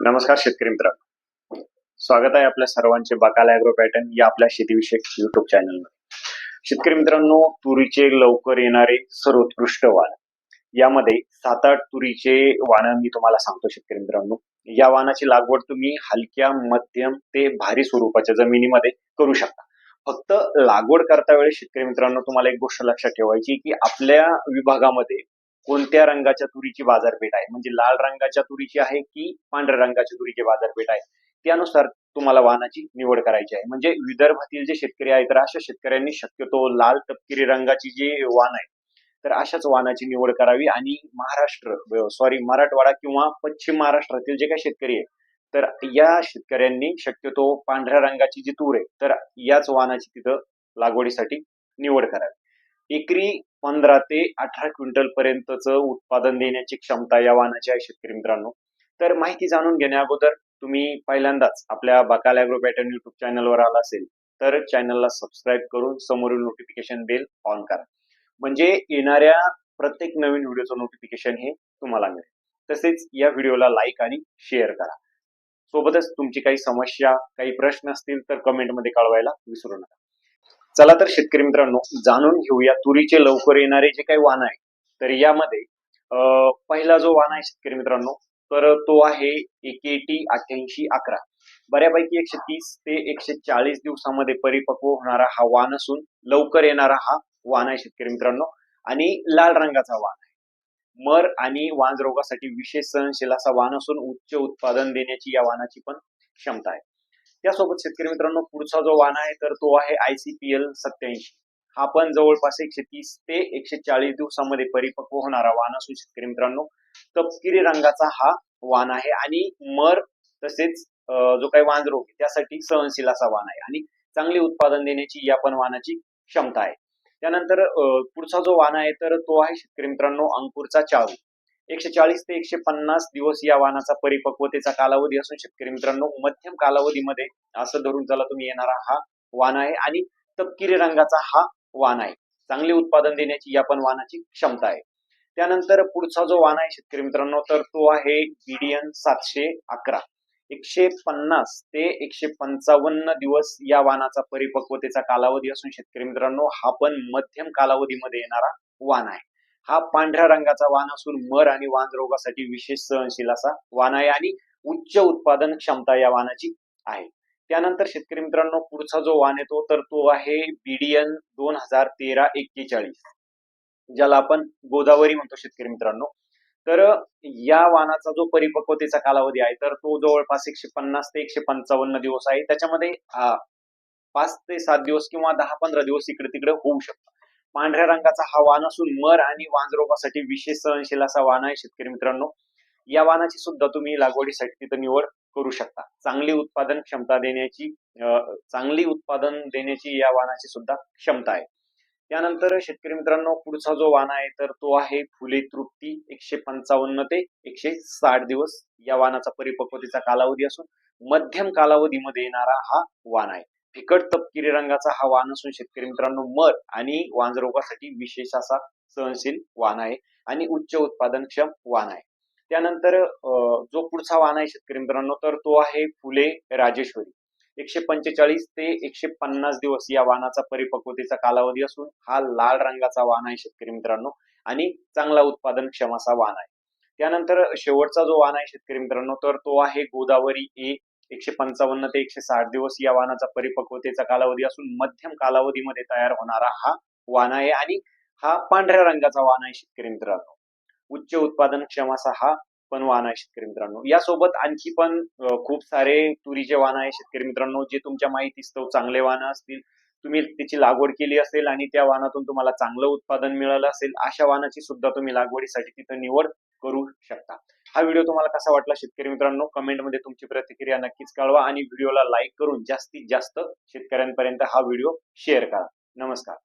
नमस्कार शेतकरी मित्रांनो स्वागत आहे आपल्या सर्वांचे बकाल अॅग्रो पॅटर्न या आपल्या शेतीविषयक युट्यूब चॅनलमध्ये शेतकरी मित्रांनो तुरीचे लवकर येणारे सर्वोत्कृष्ट वाण. यामध्ये सात आठ तुरीचे वाणं मी तुम्हाला सांगतो शेतकरी मित्रांनो. या वाणाची लागवड तुम्ही हलक्या मध्यम ते भारी स्वरूपाच्या जमिनीमध्ये करू शकता. फक्त लागवड करता वेळेस शेतकरी मित्रांनो तुम्हाला एक गोष्ट लक्षात ठेवायची की आपल्या विभागामध्ये कोणत्या रंगाच्या तुरीची बाजारपेठ आहे? म्हणजे लाल रंगाच्या तुरीची आहे की पांढऱ्या रंगाच्या तुरीची बाजारपेठ आहे? त्यानुसार तुम्हाला वाहनाची निवड करायची आहे. म्हणजे विदर्भातील जे शेतकरी आहेत तर अशा शेतकऱ्यांनी शक्यतो लाल तपकिरी रंगाची जी वाहन आहे तर अशाच वाहनाची निवड करावी. आणि महाराष्ट्र सॉरी मराठवाडा किंवा पश्चिम महाराष्ट्रातील जे काही शेतकरी आहे तर या शेतकऱ्यांनी शक्यतो पांढऱ्या रंगाची जी तूर आहे तर याच वाहनाची तिथं लागवडीसाठी निवड करावी. एकरी पंधरा ते अठरा क्विंटल पर्यंतच उत्पादन देण्याची क्षमता या वाहनाची आहे शेतकरी मित्रांनो. तर माहिती जाणून घेण्या अगोदर तुम्ही पहिल्यांदाच आपल्या बकाल अॅग्रो पॅटर्न युट्यूब चॅनलवर आला असेल तर चॅनलला सबस्क्राईब करून समोरील नोटिफिकेशन बेल ऑन करा. म्हणजे येणाऱ्या प्रत्येक नवीन व्हिडिओचं नोटिफिकेशन हे तुम्हाला मिळेल. तसेच या व्हिडिओला लाईक आणि शेअर करा. सोबतच तुमची काही समस्या काही प्रश्न असतील तर कमेंटमध्ये कळवायला विसरू नका. चला तर शेतकरी मित्रांनो जाणून घेऊया तुरीचे लवकर येणारे जे काही वाण आहे. तर यामध्ये पहिला जो वाण आहे शेतकरी मित्रांनो तर तो आहे एकेटी अठ्ठ्याऐंशी अकरा. बऱ्यापैकी एकशे तीस ते एकशे चाळीस दिवसामध्ये परिपक्व होणारा हा वाण असून लवकर येणारा हा वाण आहे शेतकरी मित्रांनो. आणि लाल रंगाचा वाण आहे. मर आणि वांज रोगासाठी विशेष सहनशील असा वाण असून उच्च उत्पादन देण्याची या वाणाची पण क्षमता आहे. यासोबत शेतकरी मित्रांनो पुढचा जो वाण आहे तर तो आहे आय सी पी एल सत्याऐंशी हा पण जवळपास एकशे तीस ते एकशे चाळीस दिवसामध्ये परिपक्व होणारा वाण असून शेतकरी मित्रांनो. तपकिरी रंगाचा हा वाण आहे आणि मर तसेच जो काही वांज रोग त्यासाठी सहनशील असा वाण आहे आणि चांगले उत्पादन देण्याची या पण वाणाची क्षमता आहे. त्यानंतर अं, पुढचा जो वाण आहे तर तो आहे शेतकरी मित्रांनो अंकुरचा चाळू. एकशे चाळीस ते एकशे पन्नास दिवस या वाहनाचा परिपक्वतेचा कालावधी असून शेतकरी मित्रांनो मध्यम कालावधीमध्ये असं धरून चला तुम्ही येणारा हा वाण आहे आणि तपकिरी रंगाचा हा वाण आहे. चांगले उत्पादन देण्याची या पण वाहनाची क्षमता आहे. त्यानंतर पुढचा जो वाहन आहे शेतकरी मित्रांनो तर तो आहे बीडीएन सातशे अकरा. एकशे पन्नास ते एकशे पंचावन्न दिवस या वाहनाचा परिपक्वतेचा कालावधी असून शेतकरी मित्रांनो हा पण मध्यम कालावधीमध्ये येणारा वाण आहे. हा पांढऱ्या रंगाचा वाण असून मर आणि वान रोगासाठी विशेष सहनशील असा वाण आहे आणि उच्च उत्पादन क्षमता या वाणाची आहे. त्यानंतर शेतकरी मित्रांनो पुढचा जो वाण येतो तर तो आहे बीडीएन दोन हजार तेरा एक्केचाळीस ज्याला आपण गोदावरी म्हणतो शेतकरी मित्रांनो. तर या वाणाचा जो परिपक्वतेचा कालावधी आहे तर तो जवळपास एकशे पन्नास ते एकशे पंचावन्न दिवस आहे. त्याच्यामध्ये पाच ते सात दिवस किंवा दहा पंधरा दिवस इकडे तिकडे होऊ शकतो पांढऱ्या रंगाचा हा वाण असून मर आणि वांजरोपासाठी विशेष सहनशील असा वाण आहे शेतकरी मित्रांनो. या वाणाची सुद्धा तुम्ही लागवडीसाठी तिथं निवड करू शकता. चांगली उत्पादन क्षमता देण्याची चांगली उत्पादन देण्याची या वाणाची सुद्धा क्षमता आहे. त्यानंतर शेतकरी मित्रांनो पुढचा जो वाण आहे तर तो आहे फुले तृप्ती एकशे पंचावन्न ते एकशे साठ दिवस या वाणाचा परिपक्वतेचा कालावधी असून मध्यम कालावधीमध्ये येणारा हा वाण आहे. फिकट तपकिरी रंगाचा हा वाण असून शेतकरी मित्रांनो मर आणि वांजरोगासाठी विशेष असा सहनशील वाण आहे आणि उच्च उत्पादनक्षम वाण आहे. त्यानंतर जो पुढचा वाण आहे शेतकरी मित्रांनो तर तो आहे फुले राजेश्वरी. एकशे पंचेचाळीस ते एकशे पन्नास दिवस या वाहनाचा परिपक्वतेचा कालावधी असून हा लाल रंगाचा वाहन आहे शेतकरी मित्रांनो आणि चांगला उत्पादन क्षमाचा असा वाण आहे. त्यानंतर शेवटचा जो वाण आहे शेतकरी मित्रांनो तर तो आहे गोदावरी ए एकशे पंचावन्न ते एकशे साठ दिवस या वाहनाचा परिपक्वतेचा कालावधी असून मध्यम कालावधीमध्ये तयार होणारा हा वाहन आहे आणि हा पांढऱ्या रंगाचा वाहन आहे शेतकरी मित्रांनो. उच्च उत्पादन क्षम असा हा पण वाहन आहे शेतकरी मित्रांनो. यासोबत आणखी पण खूप सारे तुरीचे वाहन आहे शेतकरी मित्रांनो जे तुमच्या माहितीस्तव चांगले वाहन असतील तुम्ही तिची लागवड केली असेल आणि त्या वाहनातून तुम्हाला चांगलं उत्पादन मिळालं असेल अशा वाहनाची सुद्धा तुम्ही लागवडीसाठी तिथं निवड करू शकता. हा व्हिडिओ तुम्हाला कसा वाटला शेतकरी मित्रांनो? कमेंटमध्ये तुमची प्रतिक्रिया नक्कीच कळवा आणि व्हिडिओला लाईक करून जास्तीत जास्त शेतकऱ्यांपर्यंत हा व्हिडिओ शेअर करा. नमस्कार.